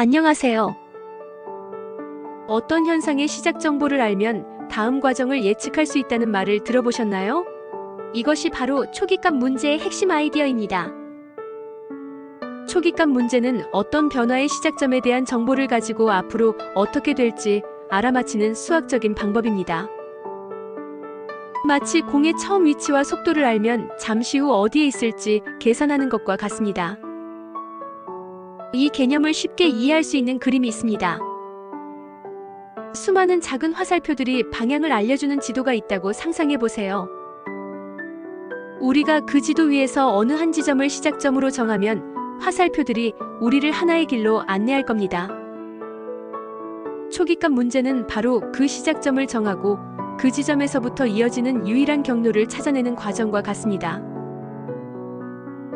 안녕하세요. 어떤 현상의 시작 정보를 알면 다음 과정을 예측할 수 있다는 말을 들어보셨나요? 이것이 바로 초기값 문제의 핵심 아이디어입니다. 초기값 문제는 어떤 변화의 시작점에 대한 정보를 가지고 앞으로 어떻게 될지 알아맞히는 수학적인 방법입니다. 마치 공의 처음 위치와 속도를 알면 잠시 후 어디에 있을지 계산하는 것과 같습니다. 이 개념을 쉽게 이해할 수 있는 그림이 있습니다. 수많은 작은 화살표들이 방향을 알려주는 지도가 있다고 상상해 보세요. 우리가 그 지도 위에서 어느 한 지점을 시작점으로 정하면 화살표들이 우리를 하나의 길로 안내할 겁니다. 초기값 문제는 바로 그 시작점을 정하고 그 지점에서부터 이어지는 유일한 경로를 찾아내는 과정과 같습니다.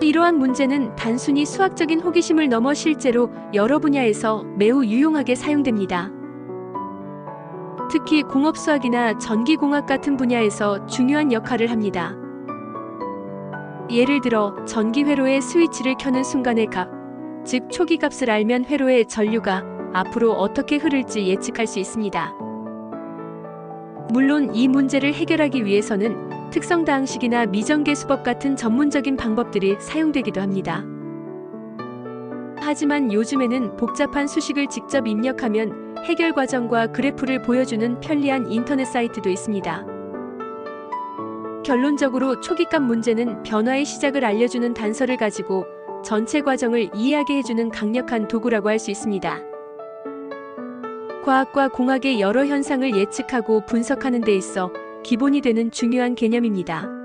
이러한 문제는 단순히 수학적인 호기심을 넘어 실제로 여러 분야에서 매우 유용하게 사용됩니다. 특히 공업수학이나 전기공학 같은 분야에서 중요한 역할을 합니다. 예를 들어 전기 회로의 스위치를 켜는 순간의 값, 즉 초기 값을 알면 회로의 전류가 앞으로 어떻게 흐를지 예측할 수 있습니다. 물론 이 문제를 해결하기 위해서는 특성 다항식이나 미정계 수법 같은 전문적인 방법들이 사용되기도 합니다. 하지만 요즘에는 복잡한 수식을 직접 입력하면 해결 과정과 그래프를 보여주는 편리한 인터넷 사이트도 있습니다. 결론적으로 초기값 문제는 변화의 시작을 알려주는 단서를 가지고 전체 과정을 이해하게 해주는 강력한 도구라고 할 수 있습니다. 과학과 공학의 여러 현상을 예측하고 분석하는 데 있어 기본이 되는 중요한 개념입니다.